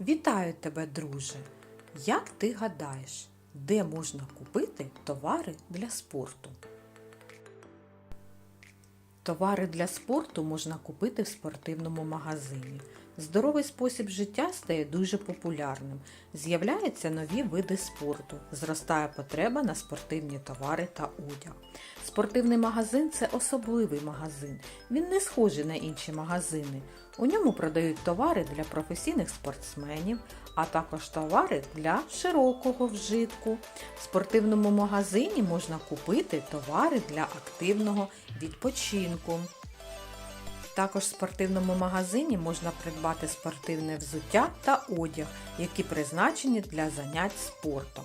Вітаю тебе, друже! Як ти гадаєш, де можна купити товари для спорту? Товари для спорту можна купити в спортивному магазині. Здоровий спосіб життя стає дуже популярним. З'являються нові види спорту, зростає потреба на спортивні товари та одяг. Спортивний магазин це особливий магазин. Він не схожий на інші магазини. У ньому продають товари для професійних спортсменів, а також товари для широкого вжитку. В спортивному магазині можна купити товари для активного відпочинку. Також в спортивному магазині можна придбати спортивне взуття та одяг, які призначені для занять спортом.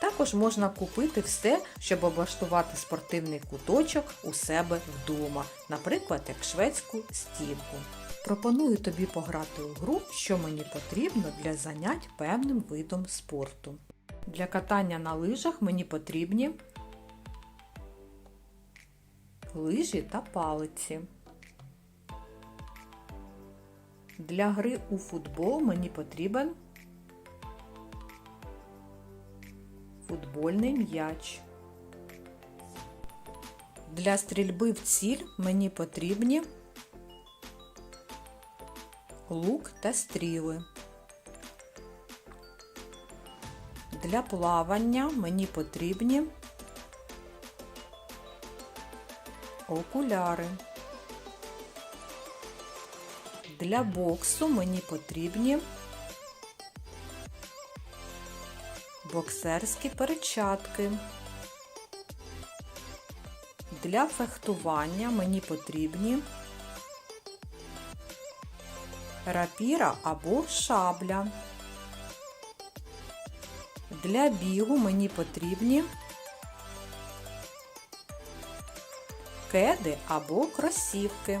Також можна купити все, щоб облаштувати спортивний куточок у себе вдома, наприклад, як шведську стінку. Пропоную тобі пограти у гру, що мені потрібно для занять певним видом спорту. Для катання на лижах мені потрібні лижі та палиці. Для гри у футбол мені потрібен футбольний м'яч. Для стрільби в ціль мені потрібні лук та стріли. Для плавання мені потрібні окуляри. Для боксу мені потрібні боксерські перчатки. Для фехтування мені потрібні рапіра або шабля. Для бігу мені потрібні кеди або кросівки.